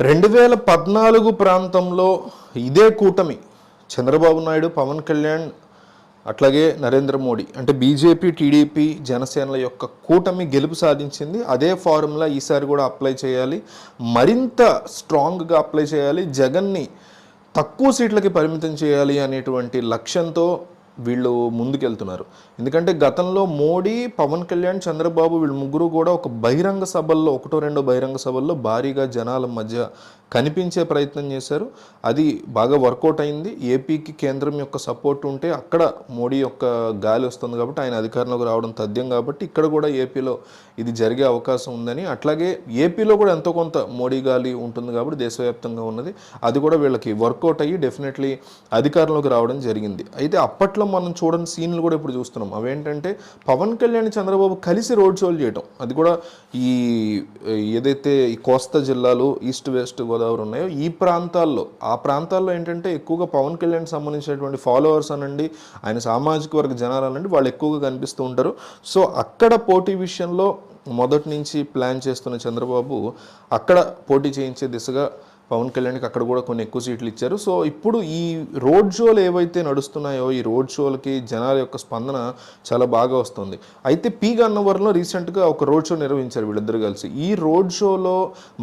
రెండు వేల పద్నాలుగు ప్రాంతంలో ఇదే కూటమి చంద్రబాబు నాయుడు పవన్ కళ్యాణ్ అట్లాగే నరేంద్ర మోడీ అంటే బీజేపీ టీడీపీ జనసేనల యొక్క కూటమి గెలుపు సాధించింది. అదే ఫార్ములా ఈసారి కూడా అప్లై చేయాలి. మరింత స్ట్రాంగ్గా అప్లై చేయాలి. జగన్ని తక్కువ సీట్లకి పరిమితం చేయాలి అనేటువంటి లక్ష్యంతో వీళ్ళు ముందుకెళ్తున్నారు. ఎందుకంటే గతంలో మోడీ పవన్ కళ్యాణ్ చంద్రబాబు వీళ్ళు ముగ్గురు కూడా ఒక బహిరంగ సభల్లో ఒకటో రెండో బహిరంగ సభల్లో భారీగా జనాల మధ్య కనిపించే ప్రయత్నం చేశారు. అది బాగా వర్కౌట్ అయింది. ఏపీకి కేంద్రం యొక్క సపోర్ట్ ఉంటే అక్కడ మోడీ యొక్క గాలి వస్తుంది కాబట్టి ఆయన అధికారంలోకి రావడం తథ్యం కాబట్టి ఇక్కడ కూడా ఏపీలో ఇది జరిగే అవకాశం ఉందని. అట్లాగే ఏపీలో కూడా ఎంతో కొంత మోడీ గాలి ఉంటుంది కాబట్టి దేశవ్యాప్తంగా ఉన్నది. అది కూడా వీళ్ళకి వర్కౌట్ అయ్యి డెఫినెట్లీ అధికారంలోకి రావడం జరిగింది. అయితే అప్పట్లో మనం చూడని సీన్లు కూడా ఇప్పుడు చూస్తున్నాం. అవేంటంటే పవన్ కళ్యాణ్ చంద్రబాబు కలిసి రోడ్ షోలు చేయటం. అది కూడా ఈ ఏదైతే ఈ కోస్తా జిల్లాలు ఈస్ట్ వెస్ట్ గోదావరి ఉన్నాయో ఈ ప్రాంతాల్లో. ఆ ప్రాంతాల్లో ఏంటంటే ఎక్కువగా పవన్ కళ్యాణ్ సంబంధించినటువంటి ఫాలోవర్స్ అనండి ఆయన సామాజిక వర్గ జనాలు అనండి వాళ్ళు ఎక్కువగా కనిపిస్తూ ఉంటారు. సో అక్కడ పోటీ విషయంలో మొదటి నుంచి ప్లాన్ చేస్తున్న చంద్రబాబు అక్కడ పోటీ చేయించే దిశగా పవన్ కళ్యాణ్కి అక్కడ కూడా కొన్ని ఎక్కువ సీట్లు ఇచ్చారు. సో ఇప్పుడు ఈ రోడ్ షోలు ఏవైతే నడుస్తున్నాయో ఈ రోడ్ షోలకి జనాల యొక్క స్పందన చాలా బాగా వస్తుంది. అయితే పీ గన్నవరంలో రీసెంట్గా ఒక రోడ్ షో నిర్వహించారు వీళ్ళిద్దరు కలిసి. ఈ రోడ్ షోలో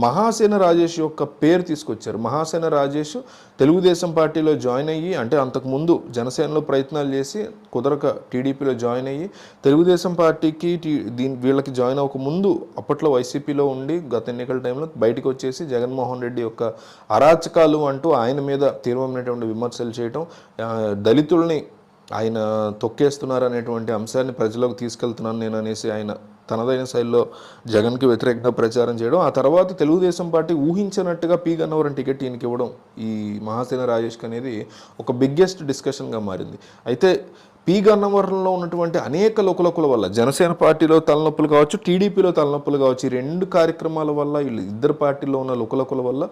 మహాసేన రాజేష్ యొక్క పేరు తీసుకొచ్చారు. మహాసేన రాజేష్ తెలుగుదేశం పార్టీలో జాయిన్ అయ్యి అంటే అంతకుముందు జనసేనలో ప్రయత్నాలు చేసి కుదరక టీడీపీలో జాయిన్ అయ్యి తెలుగుదేశం పార్టీకి దీని వీళ్ళకి జాయిన్ అవ్వక ముందు అప్పట్లో వైసీపీలో ఉండి గత ఎన్నికల టైంలో బయటకు వచ్చేసి జగన్మోహన్ రెడ్డి యొక్క అరాచకాలు అంటూ ఆయన మీద తీవ్రమైనటువంటి విమర్శలు చేయటం దళితుల్ని ఆయన తొక్కేస్తున్నారు అనేటువంటి అంశాన్ని ప్రజలకు తీసుకెళ్తున్నాను నేను అనేసి ఆయన తనదైన శైలిలో జగన్కి వ్యతిరేకంగా ప్రచారం చేయడం. ఆ తర్వాత Telugu Desam party ఊహించినట్టుగా P Gannavaram ticket ఈయనకి ఇవ్వడం ఈ మహాసేన రాజేష్కి అనేది ఒక బిగ్గెస్ట్ డిస్కషన్గా మారింది. అయితే పి గన్నవరంలో ఉన్నటువంటి అనేక లోకలోకుల వల్ల జనసేన పార్టీలో తలనొప్పులు కావచ్చు టీడీపీలో తలనొప్పులు కావచ్చు ఈ రెండు కార్యక్రమాల వల్ల వీళ్ళు ఇద్దరు పార్టీలో ఉన్న లోకలోకుల వల్ల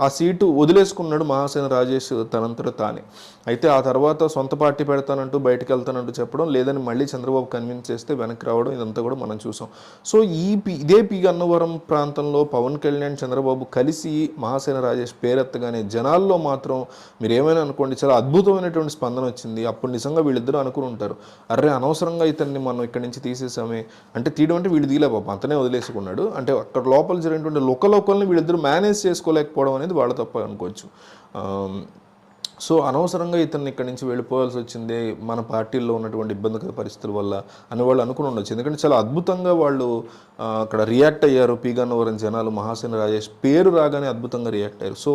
ఆ సీటు వదిలేసుకున్నాడు మహాసేన రాజేష్ తనంతట తానే. అయితే ఆ తర్వాత సొంత పార్టీ పెడతానంటూ బయటకు వెళ్తానంటూ చెప్పడం లేదని మళ్ళీ చంద్రబాబు కన్విన్స్ చేస్తే వెనక్కి రావడం ఇదంతా కూడా మనం చూసాం. సో ఈ పి- ఇదే పి గన్నవరం ప్రాంతంలో పవన్ కళ్యాణ్ చంద్రబాబు కలిసి మహాసేన రాజేష్ పేరెత్తగానే జనాల్లో మాత్రం మీరు ఏమైనా అనుకోండి చాలా అద్భుతమైనటువంటి స్పందన వచ్చింది. అప్పుడు నిజంగా వీళ్ళిద్దరూ అనుకుని ఉంటారు అరే అనవసరంగా ఇతన్ని మనం ఇక్కడి నుంచి తీసేసామే. అంటే తీయడం అంటే వీడు తీలే పాప అంతనే వదిలేసుకున్నాడు. అంటే అక్కడ లోపల జరిగినటువంటి లోకలోకల్ని వీళ్ళిద్దరు మేనేజ్ చేసుకోలేకపోవడం అనేది వాళ్ళ తప్ప అనుకోవచ్చు. సో అనవసరంగా ఇతన్ని ఇక్కడి నుంచి వెళ్ళిపోవాల్సి వచ్చింది. మన పార్టీల్లో ఉన్నటువంటి ఇబ్బందికర పరిస్థితుల వల్ల అని వాళ్ళు అనుకుని ఉండొచ్చు. ఎందుకంటే చాలా అద్భుతంగా వాళ్ళు అక్కడ రియాక్ట్ అయ్యారు. పీగన్నవరం జనాలు మహాసేన రాజేష్ పేరు రాగానే అద్భుతంగా రియాక్ట్ అయ్యారు. సో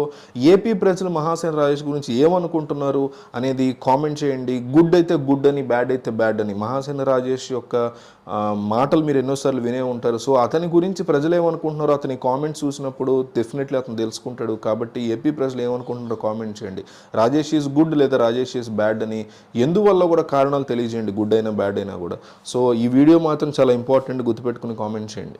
ఏపీ ప్రజలు మహాసేన రాజేష్ గురించి ఏమనుకుంటున్నారు అనేది కామెంట్ చేయండి. గుడ్ అయితే గుడ్ అని బ్యాడ్ అయితే బ్యాడ్ అని. మహాసేన రాజేష్ యొక్క మాటలు మీరు ఎన్నోసార్లు వినే ఉంటారు. సో అతని గురించి ప్రజలు ఏమనుకుంటున్నారో అతని కామెంట్స్ చూసినప్పుడు డెఫినెట్లీ అతను తెలుసుకుంటాడు. కాబట్టి ఏపీ ప్రజలు ఏమనుకుంటున్నారో కామెంట్ చేయండి. రాజేష్ ఈజ్ గుడ్ లేదా రాజేష్ ఈజ్ బ్యాడ్ అని ఎందువల్ల కూడా కారణాలు తెలియజేయండి గుడ్ అయినా బ్యాడ్ అయినా కూడా. సో ఈ వీడియో మాత్రం చాలా ఇంపార్టెంట్ గుర్తుపెట్టుకుని కామెంట్ చేయండి.